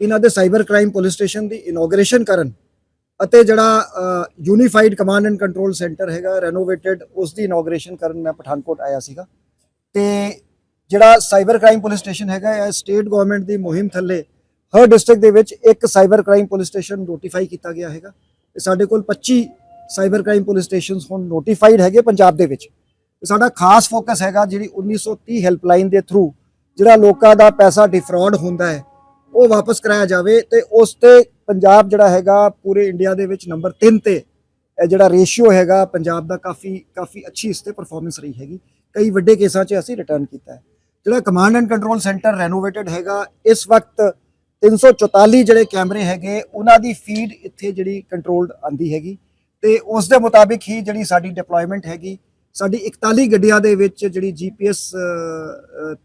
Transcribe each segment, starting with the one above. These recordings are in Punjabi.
ਇਹਨਾਂ ਦੇ ਸਾਈਬਰ ਕ੍ਰਾਈਮ ਪੁਲਿਸ ਸਟੇਸ਼ਨ ਦੀ ਇਨੋਗਰੇਸ਼ਨ ਕਰਨ ਅਤੇ ਜਿਹੜਾ unified command and control centre ਹੈਗਾ ਰੈਨੋਵੇਟਡ ਉਸ ਦੀ ਇਨੋਗ੍ਰੇਸ਼ਨ ਕਰਨ ਮੈਂ ਪਠਾਨਕੋਟ ਆਇਆ ਸੀਗਾ। ਤੇ ਜਿਹੜਾ ਸਾਈਬਰ ਕ੍ਰਾਈਮ ਪੁਲਿਸ ਸਟੇਸ਼ਨ ਹੈਗਾ, ਇਹ ਸਟੇਟ ਗਵਰਨਮੈਂਟ ਦੀ ਮੁਹਿੰਮ ਥੱਲੇ ਹਰ ਡਿਸਟ੍ਰਿਕਟ ਦੇ ਵਿੱਚ ਇੱਕ cyber crime police station notify ਕੀਤਾ ਗਿਆ ਹੈਗਾ। ਤੇ ਸਾਡੇ ਕੋਲ 25 ਸਾਈਬਰ ਕ੍ਰਾਈਮ ਪੁਲਿਸ ਸਟੇਸ਼ਨਸ ਹੁਣ ਨੋਟੀਫਾਈਡ ਹੈਗੇ ਪੰਜਾਬ ਦੇ ਵਿੱਚ। ਸਾਡਾ ਖਾਸ ਫੋਕਸ ਹੈਗਾ ਜਿਹੜੀ 1930 ਹੈਲਪਲਾਈਨ ਦੇ ਥਰੂ ਜਿਹੜਾ ਲੋਕਾਂ ਦਾ ਪੈਸਾ ਡਿਫਰਾਡ ਹੁੰਦਾ ਹੈ ਉਹ ਵਾਪਸ ਕਰਾਇਆ ਜਾਵੇ ਤੇ ਉਸ ਤੇ ਪੰਜਾਬ ਜਿਹੜਾ ਹੈਗਾ ਪੂਰੇ ਇੰਡੀਆ ਦੇ ਵਿੱਚ ਨੰਬਰ 3 ਤੇ ਜਿਹੜਾ ਰੇਸ਼ੀਓ ਹੈਗਾ ਪੰਜਾਬ ਦਾ ਕਾਫੀ ਕਾਫੀ ਅੱਛੀ ਇਸ ਤੇ ਪਰਫਾਰਮੈਂਸ ਰਹੀ ਹੈਗੀ। ਕਈ ਵੱਡੇ ਕੇਸਾਂ 'ਚ ਅਸੀਂ ਰਿਟਰਨ ਕੀਤਾ ਹੈ। ਜਿਹੜਾ command and control centre renovated ਹੈਗਾ, ਇਸ ਵਕਤ 344 ਜਿਹੜੇ ਕੈਮਰੇ ਹੈਗੇ, ਉਹਨਾਂ ਦੀ ਫੀਡ ਇੱਥੇ ਜਿਹੜੀ ਕੰਟਰੋਲਡ ਆਂਦੀ ਹੈਗੀ ਤੇ ਉਸ ਦੇ ਮੁਤਾਬਿਕ ਹੀ ਜਿਹੜੀ ਸਾਡੀ ਡਿਪਲੋਇਮੈਂਟ ਹੈਗੀ, ਸਾਡੀ 41 ਗੱਡੀਆਂ ਦੇ ਵਿੱਚ ਜਿਹੜੀ ਜੀਪੀਐਸ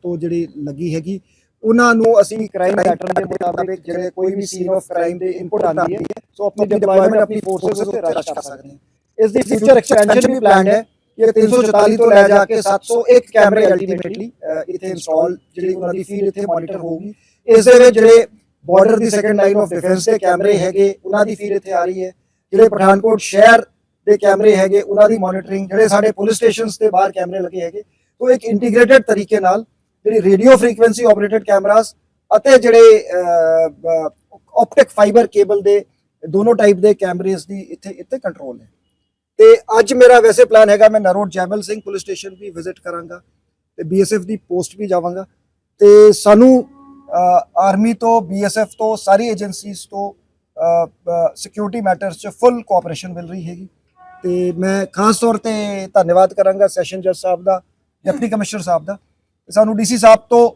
ਤੋਂ ਜਿਹੜੀ ਲੱਗੀ ਹੈਗੀ ਉਹਨਾਂ ਨੂੰ ਅਸੀਂ ਕ੍ਰਾਈਮ ਪੈਟਰਨ ਦੇ ਮੁਤਾਬਿਕ ਜਿਹੜੇ ਕੋਈ ਵੀ ਸੀਨ ਆਫ ਕ੍ਰਾਈਮ ਦੇ ਇਨਪੁਟ ਆਉਂਦੀ ਹੈ ਸੋ ਆਪਣੀ ਡਿਪਲੋਇਮੈਂਟ ਆਪਣੀ ਫੋਰਸਸ ਉੱਤੇ ਰਸ਼ ਕਰ ਸਕਦੇ ਹਾਂ। ਇਸ ਦੀ ਫਿਊਚਰ ਐਕਸਪੈਂਸ਼ਨ ਵੀ ਪਲਾਨਡ ਹੈ ਕਿ 344 ਤੋਂ ਲੈ ਜਾ ਕੇ 701 ਕੈਮਰੇ ਅਲਟੀਮੇਟਲੀ ਇੱਥੇ ਇੰਸਟਾਲ ਜਿਹੜੀ ਉਹਨਾਂ ਦੀ ਫੀਡ ਇੱਥੇ ਮੋਨੀਟਰ ਹੋਊਗੀ। ਇਸ ਦੇ ਵਿੱਚ ਜਿਹੜੇ ਬਾਰਡਰ ਦੀ ਸੈਕੰਡ ਲਾਈਨ ਆਫ ਡਿਫੈਂਸ ਦੇ ਕੈਮਰੇ ਹੈਗੇ ਉਹਨਾਂ ਦੀ ਫੀਡ ਇੱਥੇ ਆ ਰਹੀ ਹੈ। ਜਿਹੜੇ ਪਠਾਨਕੋਟ ਸ਼ਹਿਰ ਦੇ ਕੈਮਰੇ ਹੈਗੇ ਉਹਨਾਂ ਦੀ ਮੋਨੀਟਰਿੰਗ ਜਿਹੜੇ ਸਾਡੇ ਪੁਲਿਸ ਸਟੇਸ਼ਨਸ ਦੇ ਬਾਹਰ ਕੈਮਰੇ ਲੱਗੇ ਹੈਗੇ ਤੋਂ ਇੱਕ ਇੰਟੀਗ੍ਰੇਟਡ ਤਰੀਕੇ ਨਾਲ ਜਿਹੜੀ ਰੇਡੀਓ ਫ੍ਰੀਕੁਐਂਸੀ ਆਪਰੇਟਡ ਕੈਮਰਾਸ ਅਤੇ ਜਿਹੜੇ ਆਪਟਿਕ ਫਾਈਬਰ ਕੇਬਲ ਦੇ ਦੋਨੋਂ ਟਾਈਪ ਦੇ ਕੈਮਰੇਸ ਦੀ ਇੱਥੇ ਇੱਥੇ ਕੰਟਰੋਲ ਹੈ। ਤੇ ਅੱਜ ਮੇਰਾ ਵੈਸੇ ਪਲਾਨ ਹੈਗਾ, ਮੈਂ ਨਰੋਟ ਜੈਮਲ ਸਿੰਘ ਪੁਲਿਸ ਸਟੇਸ਼ਨ ਵੀ ਵਿਜ਼ਿਟ ਕਰਾਂਗਾ ਤੇ ਬੀਐਸਐਫ ਦੀ ਪੋਸਟ ਵੀ ਜਾਵਾਂਗਾ। ਤੇ ਸਾਨੂੰ ਆਰਮੀ ਤੋਂ ਬੀਐਸਐਫ ਤੋਂ, ਸਾਰੀ ਏਜੰਸੀਜ਼ ਤੋਂ ਸਿਕਿਉਰਿਟੀ ਮੈਟਰਸ 'ਚ ਫੁੱਲ ਕੋਆਪਰੇਸ਼ਨ ਮਿਲ ਰਹੀ ਹੈਗੀ। ਤੇ ਮੈਂ ਖਾਸ ਤੌਰ ਤੇ ਧੰਨਵਾਦ ਕਰਾਂਗਾ ਸੈਸ਼ਨ ਜੱਜ ਸਾਹਿਬ ਦਾ ਡਿਪਟੀ ਕਮਿਸ਼ਨਰ ਸਾਹਿਬ ਦਾ। ਸਾਨੂੰ ਡੀਸੀ ਸਾਹਿਬ ਤੋਂ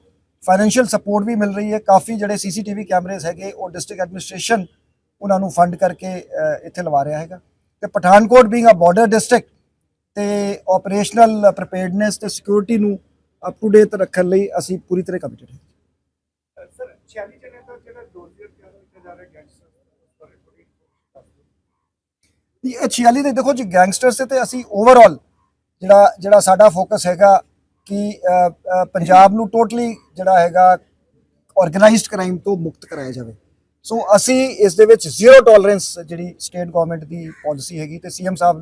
ਫਾਈਨੈਂਸ਼ੀਅਲ ਸਪੋਰਟ ਵੀ ਮਿਲ ਰਹੀ ਹੈ। ਕਾਫੀ ਜਿਹੜੇ ਸੀਸੀਟੀਵੀ ਕੈਮਰੇਸ ਹੈਗੇ ਉਹ ਡਿਸਟ੍ਰਿਕਟ ਐਡਮਿਨਿਸਟ੍ਰੇਸ਼ਨ ਉਹਨਾਂ ਨੂੰ ਫੰਡ ਕਰਕੇ ਇੱਥੇ ਲਵਾ ਰਿਹਾ ਹੈਗਾ। ਤੇ Pathankot being a border district ਤੇ ਆਪਰੇਸ਼ਨਲ ਪ੍ਰੀਪੇਅਰਡਨੈਸ ਤੇ ਸਿਕਿਉਰਿਟੀ ਨੂੰ ਅਪ ਟੂ ਡੇਟ ਰੱਖਣ ਲਈ ਅਸੀਂ ਪੂਰੀ ਤਰ੍ਹਾਂ ਕਮਿਟਡ ਹਾਂ ਸਰ 46 ਜਣੇ ਦਾ ਜਿਹੜਾ ਦੋਸ਼ੀ ਤਿਆਰ ਕੀਤਾ ਜਾ ਰਿਹਾ ਗੈਂਗਸਟਰ ਉਸ ਬਾਰੇ ਥੋੜੀ ਇਹ 46 ਦੇ ਦੇਖੋ ਜੀ ਗੈਂਗਸਟਰਸ ਤੇ ਅਸੀਂ ਓਵਰਆਲ ਜਿਹੜਾ ਜਿਹੜਾ ਸਾਡਾ ਫੋਕਸ ਹੈਗਾ ਕਿ ਪੰਜਾਬ ਨੂੰ ਟੋਟਲੀ ਜਿਹੜਾ ਹੈਗਾ ਆਰਗੇਨਾਈਜ਼ਡ ਕ੍ਰਾਈਮ ਤੋਂ ਮੁਕਤ ਕਰਾਇਆ ਜਾਵੇ। ਸੋ ਅਸੀਂ ਇਸ ਦੇ ਵਿੱਚ ਜ਼ੀਰੋ ਟੋਲਰੈਂਸ ਜਿਹੜੀ ਸਟੇਟ ਗਵਰਨਮੈਂਟ ਦੀ ਪਾਲਿਸੀ ਹੈਗੀ ਤੇ ਸੀਐਮ ਸਾਹਿਬ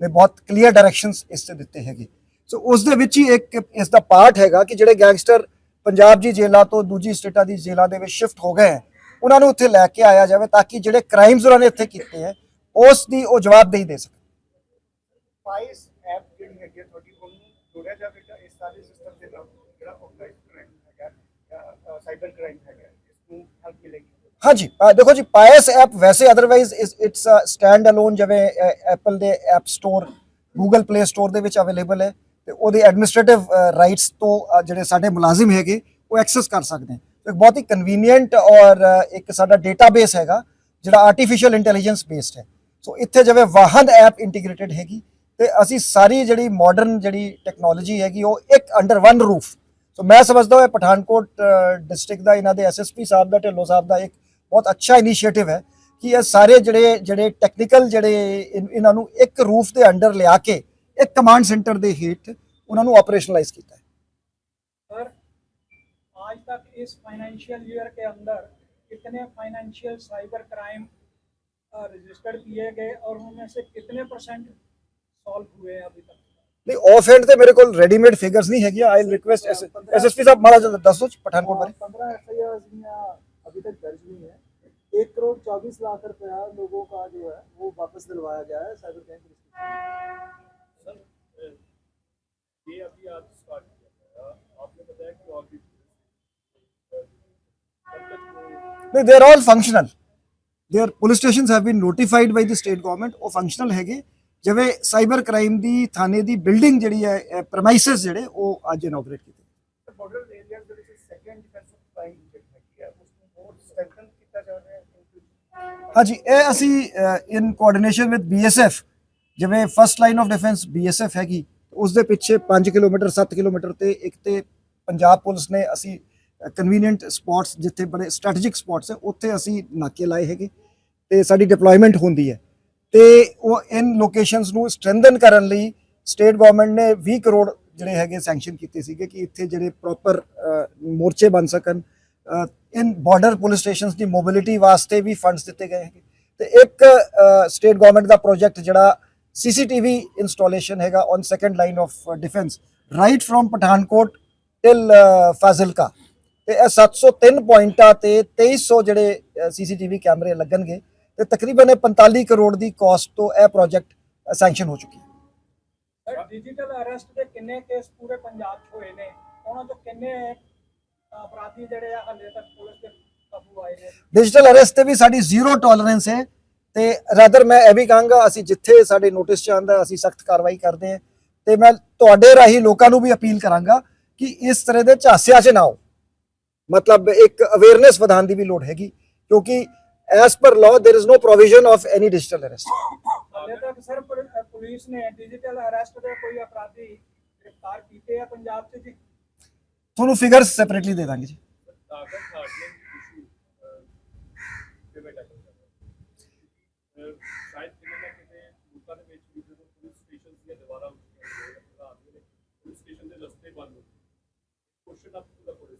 ਨੇ ਬਹੁਤ ਕਲੀਅਰ ਡਾਇਰੈਕਸ਼ਨਸ ਇਸ ਤੇ ਦਿੱਤੇ ਹੈਗੇ। ਸੋ ਉਸ ਦੇ ਵਿੱਚ ਹੀ ਇੱਕ ਇਸ ਦਾ ਪਾਰਟ ਹੈਗਾ ਕਿ ਜਿਹੜੇ ਗੈਂਗਸਟਰ ਪੰਜਾਬ ਦੀ ਜੇਲ੍ਹਾਂ ਤੋਂ ਦੂਜੀ ਸਟੇਟਾਂ ਦੀ ਜੇਲ੍ਹਾਂ ਦੇ ਵਿੱਚ ਸ਼ਿਫਟ ਹੋ ਗਏ ਹੈ, ਉਹਨਾਂ ਨੂੰ ਉੱਥੇ ਲੈ ਕੇ ਆਇਆ ਜਾਵੇ ਤਾਂ ਕਿ ਜਿਹੜੇ ਕ੍ਰਾਈਮਸ ਉਹਨਾਂ ਨੇ ਇੱਥੇ ਕੀਤੇ ਹੈ, ਉਸ ਦੀ ਉਹ ਜਵਾਬਦੇਹੀ ਦੇ ਸਕਣ। ਸਪਾਈਸ ਐਪ ਜਿਹੜੀ ਹੈਗੀ ਹੈ ਤੁਹਾਡੀ? ਉਹਨੂੰ ਜੋੜਿਆ ਜਾਵੇਗਾ ਇਸ ਸਾਰੇ ਸਿਸਟਮ ਦੇ ਨਾਲ ਜਿਹੜਾ ਆਰਗੇਨਾਈਜ਼ਡ ਕ੍ਰਾਈਮ ਹੈਗਾ ਜਾਂ ਸਾਈਬਰ ਕ੍ਰਾਈਮ ਹੈਗਾ ਇਸ ਨੂੰ ਹੈਲਪ ਮਿਲੇਗੀ ਹਾਂਜੀ ਅ, ਦੇਖੋ ਜੀ ਪਾਇਸ ਐਪ ਵੈਸੇ ਅਦਰਵਾਈਜ਼ ਇਟਸ ਸਟੈਂਡ ਅਲੋਨ ਜਿਵੇਂ ਐਪਲ ਦੇ app store Google play store ਦੇ ਵਿੱਚ ਅਵੇਲੇਬਲ ਹੈ ਤੇ ਉਹਦੇ ਐਡਮਿਨਿਸਟ੍ਰੇਟਿਵ ਰਾਈਟਸ ਤੋਂ ਅ, ਜਿਹੜੇ ਸਾਡੇ ਮੁਲਾਜ਼ਮ ਹੈਗੇ ਉਹ ਐਕਸੈਸ ਕਰ ਸਕਦੇ ਨੇ ਤੇ ਇੱਕ ਬਹੁਤ ਹੀ ਕਨਵੀਨੀਅੰਟ ਔਰ ਅ, ਇੱਕ ਸਾਡਾ ਡੇਟਾਬੇਸ ਹੈਗਾ ਜਿਹੜਾ ਆਰਟੀਫੀਸ਼ੀਅਲ ਇੰਟੈਲੀਜੈਂਸ ਬੇਸਡ ਹੈ ਸੋ ਇੱਥੇ ਜਿਵੇਂ ਵਾਹਨ ਐਪ ਇੰਟੀਗ੍ਰੇਟਡ ਹੈਗੀ ਤੇ ਅਸੀਂ ਸਾਰੀ ਜਿਹੜੀ ਮਾਡਰਨ ਜਿਹੜੀ ਟੈਕਨੋਲੋਜੀ ਹੈਗੀ ਉਹ ਇੱਕ ਅੰਡਰ ਵਨ ਰੂਫ ਸੋ ਮੈਂ ਸਮਝਦਾ ਹਾਂ ਇਹ ਪਠਾਨਕੋਟ ਡਿਸਟ੍ਰਿਕਟ ਦਾ ਇਹਨਾਂ ਦੇ ਐਸਐਸਪੀ ਸਾਹਿਬ ਦਾ ਢਿੱਲੋਂ ਸਾਹਿਬ ਦਾ ਇੱਕ ਬਹੁਤ ਅੱਛਾ ਇਨੀਸ਼ੀਏਟਿਵ ਹੈ ਕਿ ਇਹ ਸਾਰੇ ਜਿਹੜੇ ਜਿਹੜੇ ਟੈਕਨੀਕਲ ਜਿਹੜੇ ਇਨ- ਇਹਨਾਂ ਨੂੰ ਇੱਕ ਰੂਫ ਦੇ ਅੰਡਰ ਲਿਆ ਕੇ ਇੱਕ ਕਮਾਂਡ ਸੈਂਟਰ ਦੇ ਹੇਠ ਉਹਨਾਂ ਨੂੰ ਆਪਰੇਸ਼ਨਲਾਈਜ਼ ਕੀਤਾ ਹੈ सर आज तक इस फाइनेंशियल ईयर के अंदर कितने फाइनेंशियल साइबर क्राइम रजिस्टर्ड किए गए और उनमें से कितने परसेंट सॉल्व हुए हैं अभी तक ਨਹੀਂ ਆਫ ਹੈਂਡ ਤੇ ਮੇਰੇ ਕੋਲ ਰੈਡੀਮੇਡ ਫਿਗਰਸ ਨਹੀਂ ਹੈਗੀਆਂ ਆਈ ਰਿਕੁਐਸਟ ਐਸਐਸਪੀ ਸਾਹਿਬ ਮਾੜਾ ਜਿਹਾ ਦੱਸੋ ਜੀ ਪਠਾਨਕੋਟ ਬਾਰੇ पंद्रह एफ आई अभी तक दर्ज हुई है एक करोड़ चौबीस लाख रुपया लोगों का जो है वो वापस दिलवाया गया है साइबर क्राइम पुलिस की सर ये अभी आज स्टार्ट किया था आपने बताया कि और भी ਨਹੀਂ they are all functional there police stations have been notified by the state government ਉਹ ਫੰਕਸ਼ਨਲ ਹੈਗੇ ਜਿਵੇਂ ਸਾਈਬਰ ਕ੍ਰਾਈਮ ਦੀ ਥਾਣੇ ਦੀ ਬਿਲਡਿੰਗ ਜਿਹੜੀ ਹੈ ਪ੍ਰਮਾਈਸਸ ਜਿਹੜੇ ਉਹ ਅੱਜ ਇਨੋਗਰੇਟ ਕੀਤੇ ਬਾਰਡਰ ਏਰੀਆ ਦੇ ਵਿੱਚ ਸੈਕੰਡ ਡਿਫੈਂਸਿਵ ਲਾਈਨ ਜਿਹੜੀ ਹੈਗੀ ਹੈ ਉਸ ਨੂੰ ਹੋਰ ਸਟਰੈਂਥਨ ਕੀਤਾ ਜਾ ਰਿਹਾ ਹੈ ਹਾਂਜੀ ਇਹ ਅਸੀਂ ਇਨ ਕੋਆਰਡੀਨੇਸ਼ਨ ਵਿਦ ਬੀਐਸਐਫ ਜਿਵੇਂ first line of defence BSF ਹੈਗੀ ਉਸ ਦੇ ਪਿੱਛੇ 5 ਕਿਲੋਮੀਟਰ 7 ਕਿਲੋਮੀਟਰ ਤੇ ਇੱਕ ਤੇ ਪੰਜਾਬ ਪੁਲਿਸ ਨੇ ਅਸੀਂ ਕਨਵੀਨੀਅੰਟ ਸਪੌਟਸ ਜਿੱਥੇ ਬੜੇ ਸਟ੍ਰੈਟੇਜਿਕ ਸਪੌਟਸ ਹੈ ਉੱਥੇ ਅਸੀਂ ਨਾਕੇ ਲਾਏ ਹੈਗੇ ਤੇ ਸਾਡੀ ਡਿਪਲੋਇਮੈਂਟ ਹੁੰਦੀ ਹੈ। ਤੇ ਉਹ ਇਨ ਲੋਕੇਸ਼ਨਸ ਨੂੰ ਸਟਰੈਂਥਨ ਕਰਨ ਲਈ ਸਟੇਟ ਗਵਰਨਮੈਂਟ ਨੇ 20 ਕਰੋੜ ਜਿਹੜੇ ਹੈਗੇ ਸੈਂਕਸ਼ਨ ਕੀਤੇ ਸੀਗੇ ਕਿ ਇੱਥੇ ਜਿਹੜੇ ਪ੍ਰੋਪਰ ਮੋਰਚੇ ਬਣ ਸਕਣ। ਇਨ ਬਾਰਡਰ ਪੁਲਿਸ ਸਟੇਸ਼ਨਸ ਦੀ ਮੋਬਿਲਿਟੀ ਵਾਸਤੇ ਵੀ ਫੰਡਸ ਦਿੱਤੇ ਗਏ ਹੈਗੇ। ਤੇ ਇੱਕ ਸਟੇਟ ਗਵਰਨਮੈਂਟ ਦਾ ਪ੍ਰੋਜੈਕਟ ਜਿਹੜਾ ਸੀਸੀਟੀਵੀ ਇੰਸਟਾਲੇਸ਼ਨ ਹੈਗਾ on second line of defence, right from Pathankot till Fazilka. ਤੇ ਇਹ 703 ਪੁਆਇੰਟਾਂ ਤੇ 2300 ਜਿਹੜੇ ਸੀਸੀਟੀਵੀ ਕੈਮਰੇ ਲੱਗਣਗੇ। ਤੇ ਤਕਰੀਬਨ ਇਹ 45 ਕਰੋੜ ਦੀ ਕਾਸਟ ਤੋਂ ਇਹ ਪ੍ਰੋਜੈਕਟ ਸੈਂਕਸ਼ਨ ਹੋ ਚੁੱਕੀ ਹੈ। ਸਰ ਡਿਜੀਟਲ ਅਰੈਸਟ ਦੇ ਕਿੰਨੇ ਕੇਸ ਪੂਰੇ ਪੰਜਾਬ 'ਚ ਹੋਏ ਨੇ? ਉਹਨਾਂ ਤੋਂ ਕਿੰਨੇ ਅ, ਅਪਰਾਧੀ ਜਿਹੜੇ ਆ ਹਲੇ ਤੱਕ ਪੁਲਿਸ ਦੇ ਕਾਬੂ ਆਏ ਨੇ? ਡਿਜੀਟਲ ਅਰੈਸਟ ਤੇ ਵੀ ਸਾਡੀ ਜ਼ੀਰੋ ਟੋਲਰੈਂਸ ਹੈ ਤੇ ਰਾਦਰ ਮੈਂ ਇਹ ਵੀ ਕਹਾਂਗਾ ਅਸੀਂ ਜਿੱਥੇ ਸਾਡੇ ਨੋਟਿਸ ਚ ਆਂਦਾ ਅਸੀਂ ਸਖਤ ਕਾਰਵਾਈ ਕਰਦੇ ਹਾਂ ਤੇ ਮੈਂ ਤੁਹਾਡੇ ਰਾਹੀਂ ਲੋਕਾਂ ਨੂੰ ਵੀ ਅਪੀਲ ਕਰਾਂਗਾ ਕਿ ਇਸ ਤਰ੍ਹਾਂ ਦੇ ਝਾਂਸਿਆਂ 'ਚ ਨਾ ਆਓ। ਮਤਲਬ ਇੱਕ ਅਵੇਅਰਨੈਸ ਵਧਾਉਣ ਦੀ ਵੀ ਲੋੜ ਹੈਗੀ ਕਿਉਂਕਿ as per law there is no provision of any digital arrest ਹਲੇ ਤੱਕ ਸਰ ਪੁਲ- ਅ, ਪੁਲਿਸ ਨੇ ਡਿਜੀਟਲ ਅਰੈਸਟ ਦੇ ਕੋਈ ਅਪਰਾਧੀ ਗ੍ਰਿਫਤਾਰ ਕੀਤੇ ਆ ਪੰਜਾਬ 'ਚ ਜੀ ਤੁਹਾਨੂੰ ਫਿਗਰਸ ਸੈਪਰੇਟਲੀ ਦੇ ਦਾਂਗੇ ਜੀ ਤਾਕਤ ਹਾਰਡਨਿੰਗ ਇਸ਼ੂ ਤੇ ਬੈਠਾ ਕਰਦਾ ਸ਼ਾਇਦ ਕਿਤੇ ਨਾ ਕਿਤੇ ਲੋਕਾਂ ਦੇ ਵਿੱਚ ਵੀ ਜਦੋਂ ਪੁਲਿਸ ਸਟੇਸ਼ਨ ਦੀਆਂ ਦੀਵਾਰਾਂ ਉੱਚੀਆਂ ਹੋਈਆਂ ਰਾਤ ਵੇਲੇ ਪੁਲਿਸ ਸਟੇਸ਼ਨ ਦੇ ਰਸਤੇ ਬੰਦ ਹੁੰਦੇ question of to the police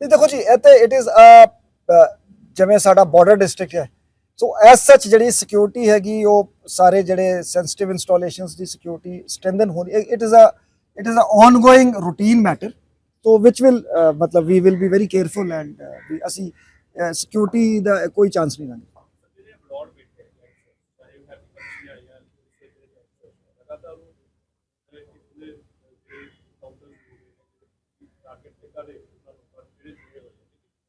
ਨਹੀਂ ਦੇਖੋ ਜੀ ਇਹ ਤੇ ਇਟ ਇਜ਼ ਅ ਜਿਵੇਂ ਸਾਡਾ ਬਾਰਡਰ ਡਿਸਟ੍ਰਿਕਟ ਹੈ। ਸੋ ਐਸ ਸੱਚ ਜਿਹੜੀ ਸਿਕਿਉਰਿਟੀ ਹੈਗੀ, ਉਹ ਸਾਰੇ ਜਿਹੜੇ ਸੈਂਸਿਟਿਵ ਇੰਸਟਾਲੇਸ਼ਨਸ ਦੀ ਸਿਕਿਉਰਿਟੀ ਹੋ ਰਹੀ it is uh it is uh ongoing routine matter so which will ਮਤਲਬ we will be very careful and we ਅਸੀਂ ਸਿਕਿਉਰਿਟੀ ਦਾ ਕੋਈ ਚਾਂਸ ਨਹੀਂ ਲਾਂਗੇ ਜਿਹੜੇ ਅਬਰੋਡ ਬੈਠੇ ਹੈ ਚਾਹੇ ਉਹ ਹੈਪੀ ਕੰਟਰੀ ਆਏ ਜਾਂ ਦੂਸਰੇ ਜਿਹੜੇ ਲਗਾਤਾਰ ਉਹ ਜਿਹੜੇ ਪੂਰੇ ਜਿਹੜੇ ਕਾਊਂਟਰ ਟਾਰਗੇਟ ਤੇ ਕਰੇ ਉਹਨਾਂ ਲੋਕਾਂ ਨੂੰ ਜਿਹੜੇ ਜੁੜੇ ਹੋਏ ਨੇ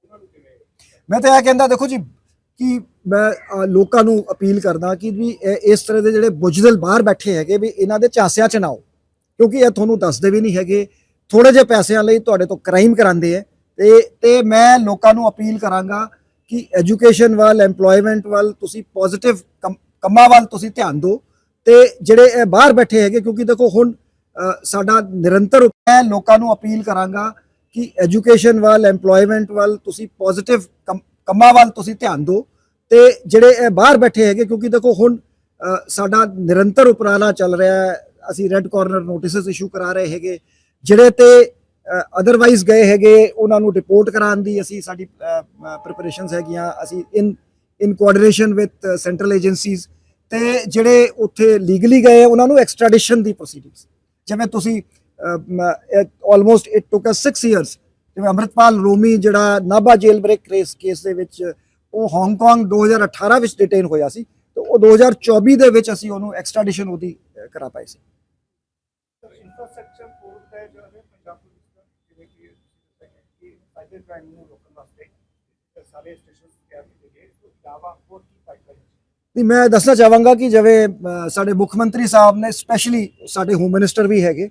ਉਹਨਾਂ ਨੂੰ ਕਿਵੇਂ ਮੈਂ ਤਾਂ ਇਹ ਕਹਿੰਦਾ, ਦੇਖੋ ਜੀ, ਕਿ ਮੈਂ ਲੋਕਾਂ ਨੂੰ ਅਪੀਲ ਕਰਦਾ ਕਿ ਵੀ ਇਹ- ਇਸ ਤਰ੍ਹਾਂ ਦੇ ਜਿਹੜੇ ਬੁਜਦਲ ਬਾਹਰ ਬੈਠੇ ਹੈਗੇ ਵੀ ਇਹਨਾਂ ਦੇ ਝਾਂਸਿਆਂ ਚ ਨਾ ਆਓ। ਕਿਉਂਕਿ ਇਹ ਤੁਹਾਨੂੰ ਦੱਸਦੇ ਵੀ ਨਹੀਂ ਹੈਗੇ। ਥੋੜੇ ਜਿਹੇ ਪੈਸਿਆਂ ਲਈ ਤੁਹਾਡੇ ਤੋਂ ਕ੍ਰਾਈਮ ਕਰਾਉਂਦੇ ਆ। ਤੇ ਤੇ ਮੈਂ ਲੋਕਾਂ ਨੂੰ ਅਪੀਲ ਕਰਾਂਗਾ ਕਿ ਐਜੂਕੇਸ਼ਨ ਵੱਲ, EMPLOYMENT ਵੱਲ ਤੁਸੀਂ ਪੋਜ਼ਿਟਿਵ ਕੰਮਾਂ ਵੱਲ ਤੁਸੀਂ ਧਿਆਨ ਦਿਓ। ਤੇ ਜਿਹੜੇ ਇਹ ਬਾਹਰ ਬੈਠੇ ਹੈਗੇ, ਕਿਉਂਕਿ ਦੇਖੋ ਹੁਣ ਸਾਡਾ ਨਿਰੰਤਰ ਮੈਂ ਲੋਕਾਂ ਨੂੰ ਅਪੀਲ ਕਰਾਂਗਾ ਕਿ ਐਜੂਕੇਸ਼ਨ ਵੱਲ, EMPLOYMENT ਵੱਲ ਤੁਸੀਂ ਪੋਜ਼ਿਟਿਵ ਕੰਮਾਂ ਵੱਲ ਤੁਸੀਂ ਧਿਆਨ ਦਿਓ। ਤੇ ਜਿਹੜੇ ਬਾਹਰ ਬੈਠੇ ਹੈਗੇ, ਕਿਉਂਕਿ ਦੇਖੋ ਹੁਣ ਸਾਡਾ ਨਿਰੰਤਰ ਉਪਰਾਲਾ ਚੱਲ ਰਿਹਾ ਹੈ। ਅਸੀਂ ਰੈੱਡ ਕਾਰਨਰ ਨੋਟਿਸਸ ਇਸ਼ੂ ਕਰਾ ਰਹੇ ਹੈਗੇ। ਜਿਹੜੇ ਤੇ ਅਦਰਵਾਈਜ਼ ਗਏ ਹੈਗੇ, ਉਹਨਾਂ ਨੂੰ ਰਿਪੋਰਟ ਕਰਾਉਣ ਦੀ ਅਸੀਂ ਸਾਡੀ ਪ੍ਰਿਪਰੇਸ਼ਨਸ ਹੈਗੀਆਂ। ਅਸੀਂ in in coordination with central agencies ਤੇ ਜਿਹੜੇ ਉੱਥੇ ਲੀਗਲੀ ਗਏ, ਉਹਨਾਂ ਨੂੰ ਐਕਸਟ੍ਰੈਡੀਸ਼ਨ ਦੀ ਪ੍ਰੋਸੀਡਿੰਗਸ ਜਿਵੇਂ ਤੁਸੀਂ almost it took us 6 years ਜਿਵੇਂ ਅੰਮ੍ਰਿਤਪਾਲ ਰੋਮੀ ਜਿਹੜਾ Nabha jail break case case ਦੇ ਵਿੱਚ ਉਹ ਹਾਂਗਕਾਂਗ 2018 ਵਿੱਚ ਡਿਟੇਨ ਹੋਇਆ ਸੀ ਤੇ ਉਹ 2024 ਦੇ ਵਿੱਚ ਅਸੀਂ ਉਹਨੂੰ ਐਕਸਟ੍ਰੈਡੀਸ਼ਨ ਉਹਦੀ ਕਰਾ ਪਾਏ ਸੀ। ਇਨਫਰਾਸਟ੍ਰਕਚਰ ਫੋਰਸ ਹੈ ਜੋ ਹੈ ਪੰਜਾਬ ਪੁਲਿਸ ਦਾ ਜਿਵੇਂ ਕਿ ਤੁਸੀਂ ਦੱਸਿਆ ਕਿ ਸਾਈਬਰ ਕ੍ਰਾਈਮ ਨੂੰ ਰੋਕਣ ਵਾਸਤੇ ਇਹ ਸਾਰੇ ਸਟੇਸ਼ਨ ਤਿਆਰ ਕੀਤੇ ਗਏ। ਇਸ ਤੋਂ ਇਲਾਵਾ ਹੋਰ ਕੀ ਪਾਈਪਲਾਈਨ ਨਹੀਂ ਮੈਂ ਦੱਸਣਾ ਚਾਹਾਂਗਾ ਕਿ ਜਿਵੇਂ ਸਾਡੇ ਮੁੱਖ ਮੰਤਰੀ ਸਾਹਿਬ ਨੇ ਸਪੈਸ਼ਲੀ ਸਾਡੇ ਹੋਮ ਮਿਨਿਸਟਰ ਵੀ ਹੈਗੇ।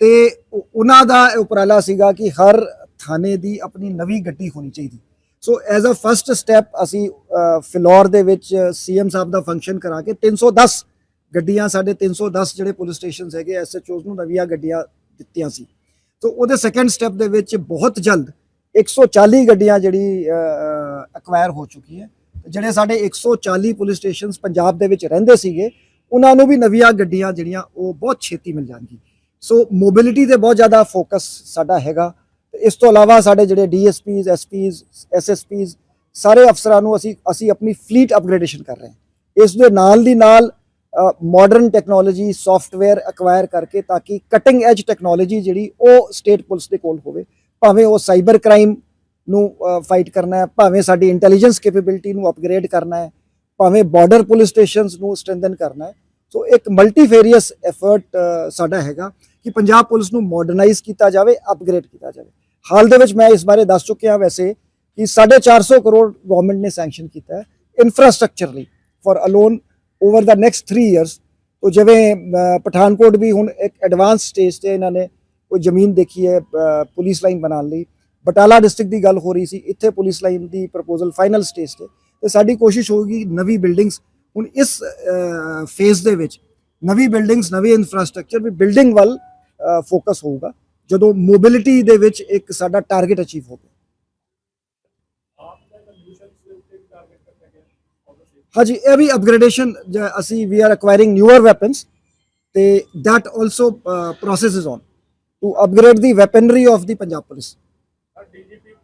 ਤੇ ਉਹਨਾਂ ਦਾ ਉਪਰਾਲਾ ਸੀਗਾ ਕਿ ਹਰ ਥਾਣੇ ਦੀ ਆਪਣੀ ਨਵੀਂ ਗੱਡੀ ਹੋਣੀ ਚਾਹੀਦੀ। So as a first step ਅਸੀਂ ਫਿਲੌਰ ਦੇ ਵਿੱਚ ਸੀਐਮ ਸਾਹਿਬ ਦਾ ਫੰਕਸ਼ਨ ਕਰਾ ਕੇ 310 ਗੱਡੀਆਂ, ਸਾਡੇ 310 ਜਿਹੜੇ ਪੁਲਿਸ ਸਟੇਸ਼ਨਸ ਹੈਗੇ ਐਸਐਚਓਸ ਨੂੰ ਨਵੀਆਂ ਗੱਡੀਆਂ ਦਿੱਤੀਆਂ ਸੀ। ਸੋ ਉਹਦੇ ਸੈਕੰਡ ਸਟੈਪ ਦੇ ਵਿੱਚ ਬਹੁਤ ਜਲਦ 140 ਗੱਡੀਆਂ ਜਿਹੜੀ ਅਕਵਾਇਰ ਹੋ ਚੁੱਕੀ ਹੈ। ਜਿਹੜੇ ਸਾਡੇ 140 ਪੁਲਿਸ ਸਟੇਸ਼ਨਸ ਪੰਜਾਬ ਦੇ ਵਿੱਚ ਰਹਿੰਦੇ ਸੀਗੇ, ਉਹਨਾਂ ਨੂੰ ਵੀ ਨਵੀਆਂ ਗੱਡੀਆਂ ਜਿਹੜੀਆਂ, ਉਹ ਬਹੁਤ ਛੇਤੀ ਮਿਲ ਜਾਣਗੀਆਂ। ਸੋ ਮੋਬਿਲਿਟੀ ਤੇ ਬਹੁਤ ਜ਼ਿਆਦਾ ਫੋਕਸ ਸਾਡਾ ਹੈਗਾ। ਤੇ ਇਸ ਤੋਂ ਇਲਾਵਾ ਸਾਡੇ ਜਿਹੜੇ ਡੀਐਸਪੀਜ਼ ਐਸਪੀਜ਼ ਐਸਐਸਪੀਜ਼ ਸਾਰੇ ਅਫਸਰਾਂ ਨੂੰ ਅਸੀਂ ਅਸੀਂ ਆਪਣੀ ਫਲੀਟ ਅਪਗ੍ਰੇਡੇਸ਼ਨ ਕਰ ਰਹੇ ਹਾਂ। ਇਸ ਦੇ ਨਾਲ ਦੀ ਨਾਲ ਮਾਡਰਨ ਟੈਕਨੋਲੋਜੀ ਸੌਫਟਵੇਅਰ ਅਕਵਾਇਰ ਕਰਕੇ ਤਾਂ ਕਿ ਕਟਿੰਗ ਐਜ ਟੈਕਨੋਲੋਜੀ ਜਿਹੜੀ ਉਹ ਸਟੇਟ ਪੁਲਿਸ ਦੇ ਕੋਲ ਹੋਵੇ। ਭਾਵੇਂ ਉਹ ਸਾਈਬਰ ਕ੍ਰਾਈਮ ਨੂੰ ਫਾਈਟ ਕਰਨਾ ਹੈ, ਭਾਵੇਂ ਸਾਡੀ ਇੰਟੈਲੀਜੈਂਸ ਕੈਪੇਬਿਲਿਟੀ ਨੂੰ ਅਪਗ੍ਰੇਡ ਕਰਨਾ ਹੈ, ਭਾਵੇਂ ਬਾਰਡਰ ਪੁਲਿਸ ਸਟੇਸ਼ਨਸ ਨੂੰ ਸਟਰੈਂਥਨ ਕਰਨਾ ਹੈ ਸੋ ਇੱਕ ਮਲਟੀਫੇਰੀਅਸ ਐਫਰਟ ਸਾਡਾ ਹੈਗਾ ਕਿ ਪੰਜਾਬ ਪੁਲਿਸ ਨੂੰ ਮਾਡਰਨਾਈਜ਼ ਕੀਤਾ ਜਾਵੇ ਅਪਗ੍ਰੇਡ ਕੀਤਾ ਜਾਵੇ। ਹਾਲ ਦੇ ਵਿੱਚ ਮੈਂ ਇਸ ਬਾਰੇ ਦੱਸ ਚੁੱਕਿਆ ਵੈਸੇ ਕਿ 450 ਕਰੋੜ ਗਵਰਨਮੈਂਟ ਨੇ ਸੈਂਕਸ਼ਨ ਕੀਤਾ ਹੈ ਇਨਫਰਾਸਟ੍ਰਕਚਰ ਲਈ for alone over the next 3 years ਉਹ ਜਿਵੇਂ ਪਠਾਨਕੋਟ ਵੀ ਹੁਣ ਇੱਕ ਐਡਵਾਂਸ ਸਟੇਜ ਤੇ ਇਹਨਾਂ ਨੇ ਕੋਈ ਜ਼ਮੀਨ ਦੇਖੀ ਹੈ ਪੁਲਿਸ ਲਾਈਨ ਬਣਾਉਣ ਲਈ। ਬਟਾਲਾ ਡਿਸਟ੍ਰਿਕਟ ਦੀ ਗੱਲ ਹੋ ਰਹੀ ਸੀ, ਇੱਥੇ ਪੁਲਿਸ ਲਾਈਨ ਦੀ ਪ੍ਰਪੋਜ਼ਲ ਫਾਈਨਲ ਸਟੇਜ ਤੇ। ਤੇ ਸਾਡੀ ਕੋਸ਼ਿਸ਼ ਹੋਊਗੀ ਨਵੀਂ ਬਿਲਡਿੰਗਸ ਹੁਣ ਇਸ ਫੇਜ਼ ਦੇ ਵਿੱਚ ਨਵੀਂ ਬਿਲਡਿੰਗਸ ਨਵੀਂ ਇਨਫਰਾਸਟ੍ਰਕਚਰ ਵੀ ਬਿਲਡਿੰਗ ਵੱਲ ਫੋਕਸ ਹੋਊਗਾ ਜਦੋਂ ਮੋਬਿਲਿਟੀ ਦੇ ਵਿੱਚ ਇੱਕ ਸਾਡਾ ਟਾਰਗੇਟ ਅਚੀਵ ਹੋਵੇ ਗਿਆ ਹਾਂਜੀ ਇਹ ਵੀ ਅਪਗ੍ਰੇਡੇਸ਼ਨ ਅਸੀਂ we are acquiring newer weapons ਤੇ that also uh, process is on to upgrade the weaponry of the Punjab DGP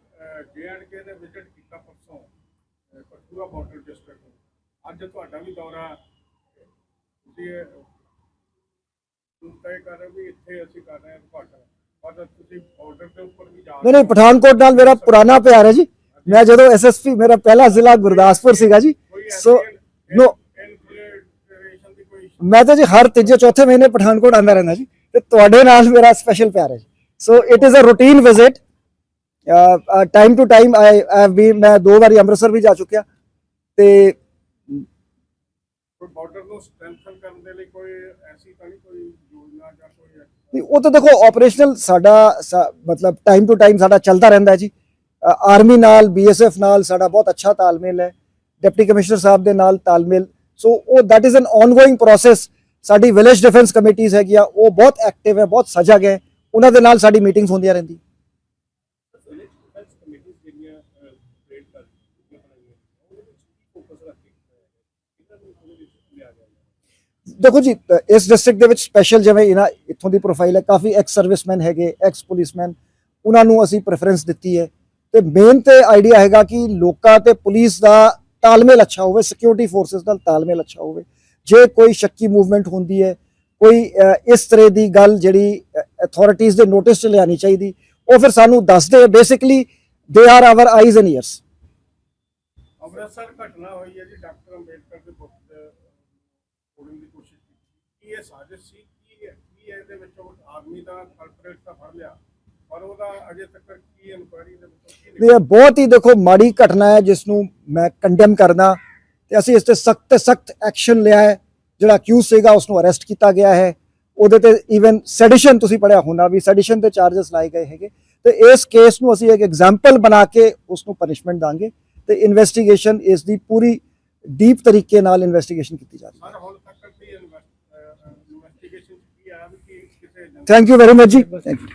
J and K ਦੇ ਵਿਜ਼ਿਟ ਕੀਤਾ ਪਰਸੋਂ ਕਠੂਆ ਬਾਰਡਰ ਡਿਸਟ੍ਰਿਕਟ ਅੱਜ ਤੁਹਾਡਾ ਵੀ ਦੌਰਾ ਤੁਸੀਂ ਇਹ ਤੈਅ ਕਰ ਰਹੇ ਹੋ ਵੀ ਇੱਥੇ ਅਸੀਂ ਕਰ ਰਹੇ ਹਾਂ ਉਦਘਾਟਨ ਪਰ ਤੁਸੀਂ ਬਾਰਡਰ ਦੇ ਉੱਪਰ ਵੀ ਜਾ ਨਹੀਂ ਨਹੀਂ ਪਠਾਨਕੋਟ ਨਾਲ ਮੇਰਾ ਪੁਰਾਣਾ ਪਿਆਰ ਹੈ ਜੀ। ਮੈਂ ਜਦੋਂ ਐਸਐਸਪੀ ਮੇਰਾ ਪਹਿਲਾ ਜ਼ਿਲ੍ਹਾ ਗੁਰਦਾਸਪੁਰ ਸੀਗਾ ਜੀ। ਸੋ ਨੋ ਇਨਫਲਟ੍ਰੇਸ਼ਨ ਦੀ ਕੋਈ ਮੈਂ ਤਾਂ ਜੀ ਹਰ ਤੀਜੇ ਚੌਥੇ ਮਹੀਨੇ ਪਠਾਨਕੋਟ ਆਉਂਦਾ ਰਹਿੰਦਾ ਜੀ। ਤੇ ਤੁਹਾਡੇ ਨਾਲ ਮੇਰਾ ਸਪੈਸ਼ਲ ਪਿਆਰ ਹੈ ਜੀ। So it is a routine visit time to time I have been ਮੈਂ ਦੋ ਵਾਰੀ ਅੰਮ੍ਰਿਤਸਰ ਵੀ ਜਾ ਚੁੱਕਿਆ। ਤੇ ਕੋਈ ਬਾਰਡਰ ਨੂੰ ਸਟਰੈਂਥਨ ਕਰਨ ਦੇ ਲਈ ਕੋਈ ਐਸੀ ਤਾਂ ਨਹੀਂ ਕੋਈ ਯੋਜਨਾ ਜਾਂ ਕੋਈ ਨਹੀਂ, ਉਹ ਤਾਂ ਦੇਖੋ ਆਪਰੇਸ਼ਨਲ ਸਾਡਾ ਸਾ- ਮਤਲਬ ਟਾਈਮ ਟੂ ਟਾਈਮ ਸਾਡਾ ਚੱਲਦਾ ਰਹਿੰਦਾ ਹੈ ਜੀ ਆਰਮੀ ਨਾਲ ਬੀਐਸਐਫ ਨਾਲ ਸਾਡਾ ਬਹੁਤ ਅੱਛਾ ਤਾਲਮੇਲ ਹੈ ਡਿਪਟੀ ਕਮਿਸ਼ਨਰ ਸਾਹਿਬ ਦੇ ਨਾਲ ਤਾਲਮੇਲ ਸੋ ਉਹ that is an ongoing process ਸਾਡੀ ਵਿਲੇਜ ਡਿਫੈਂਸ ਕਮੇਟੀਜ਼ ਹੈਗੀਆਂ ਉਹ ਬਹੁਤ ਐਕਟਿਵ ਹੈ ਬਹੁਤ ਸਜਗ ਹੈ ਉਹਨਾਂ ਦੇ ਨਾਲ ਸਾਡੀ ਮੀਟਿੰਗਸ ਹੁੰਦੀਆਂ ਰਹਿੰਦੀਆਂ ਵਿਲੇਜ ਡਿਫੈਂਸ ਕਮੇਟੀਆਂ ਜਿਹੜੀਆਂ ਟ੍ਰੇਡ ਕਰ ਜਿਹੜੀਆਂ ਬਣਾਈਆਂ ਉਹਦੇ ਵਿੱਚ ਕੀ ਫੋਕਸ ਰੱਖ ਕੇ ਕੀਤਾ ਹੈ ਇਹਨਾਂ ਨੂੰ ਉਹਦੇ ਵਿੱਚ ਲਿਆ ਗਿਆ ਹੈ ਦੇਖੋ ਜੀ ਇਸ ਡਿਸਟ੍ਰਿਕਟ ਦੇ ਵਿੱਚ ਸਪੈਸ਼ਲ ਜਿਵੇਂ ਇਹਨਾਂ ਇੱਥੋਂ ਦੀ ਪ੍ਰੋਫਾਈਲ ਹੈ, ਕਾਫੀ ਐਕਸ ਸਰਵਿਸਮੈਨ ਹੈਗੇ ਐਕਸ ਪੁਲਿਸਮੈਨ ਉਹਨਾਂ ਨੂੰ ਅਸੀਂ ਪ੍ਰੈਫਰੈਂਸ ਦਿੱਤੀ ਹੈ। ਤੇ ਮੇਨ ਤੇ ਆਈਡੀਆ ਹੈਗਾ ਕਿ ਲੋਕਾਂ ਤੇ ਪੁਲਿਸ ਦਾ ਤਾਲਮੇਲ ਅੱਛਾ ਹੋਵੇ ਸਿਕਿਉਰਿਟੀ ਫੋਰਸਸ ਨਾਲ ਤਾਲਮੇਲ ਅੱਛਾ ਹੋਵੇ। ਜੇ ਕੋਈ ਸ਼ੱਕੀ ਮੂਵਮੈਂਟ ਹੁੰਦੀ ਹੈ, ਕੋਈ ਇਸ ਤਰ੍ਹਾਂ ਦੀ ਗੱਲ ਜਿਹੜੀ ਅਥਾਰਟੀਜ਼ ਦੇ ਨੋਟਿਸ 'ਚ ਲਿਆਣੀ ਚਾਹੀਦੀ, ਉਹ ਫਿਰ ਸਾਨੂੰ ਦੱਸਦੇ basically they are our eyes and ears Amritsar ਘਟਨਾ ਹੋਈ ਹੈ ਜੀ ਡਾਕਟਰ ਅੰਬੇਡਕਰ ਦੇ ਬੁੱਕ ਕੋਡਿੰਗ ਦੀ ਕੋਸ਼ਿਸ਼ ਕੀਤੀ। ਕੀ ਇਹ ਸਾਜ਼ਿਸ਼ ਸੀ? ਕੀ ਕੀ ਇਹਦੇ ਵਿੱਚੋਂ ਆਦਮੀ ਦਾ ਕਲਪਰੇਟ ਤਾਂ ਫੜ ਲਿਆ? ਪਰ ਉਹਦਾ ਅਜੇ ਤੱਕ ਕੀ ਇਨਕੁਆਇਰੀ ਦੇ ਵਿੱਚੋਂ ਇਹ ਬਹੁਤ ਹੀ ਦੇਖੋ ਮਾੜੀ ਘਟਨਾ ਹੈ ਜਿਸ ਨੂੰ ਮੈਂ ਕੰਡੈਮ ਕਰਦਾ। ਤੇ ਅਸੀਂ ਇਸ ਤੇ ਸਖਤ ਤੇ ਸਖਤ ਐਕਸ਼ਨ ਲਿਆ ਹੈ ਜਿਹੜਾ ਅਕਿਊਜ਼ ਸੀਗਾ ਉਸ ਨੂੰ ਅਰੈਸਟ ਕੀਤਾ ਗਿਆ ਹੈ। ਉਹਦੇ ਤੇ ਇਵਨ ਸੈਡੀਸ਼ਨ ਤੁਸੀਂ ਪੜਿਆ ਹੋਣਾ ਵੀ ਸੈਡੀਸ਼ਨ ਤੇ ਚਾਰजेस ਲਾਏ ਗਏ ਹੈਗੇ। ਤੇ ਇਸ ਕੇਸ ਨੂੰ ਅਸੀਂ ਇੱਕ ਐਗਜ਼ਾਮਪਲ ਬਣਾ ਕੇ ਉਸ ਨੂੰ ਪਨਿਸ਼ਮੈਂਟ ਦਾਂਗੇ। ਤੇ ਇਨਵੈਸਟੀਗੇਸ਼ਨ ਇਸ ਦੀ ਪੂਰੀ ਡੀਪ ਤਰੀਕੇ ਨਾਲ ਇਨਵੈਸਟੀਗੇਸ਼ਨ ਕੀਤੀ ਜਾ ਰਹੀ ਹੈ। ਥੈਂਕ ਯੂ ਵੈਰੀ ਮਚ ਜੀ। Thank you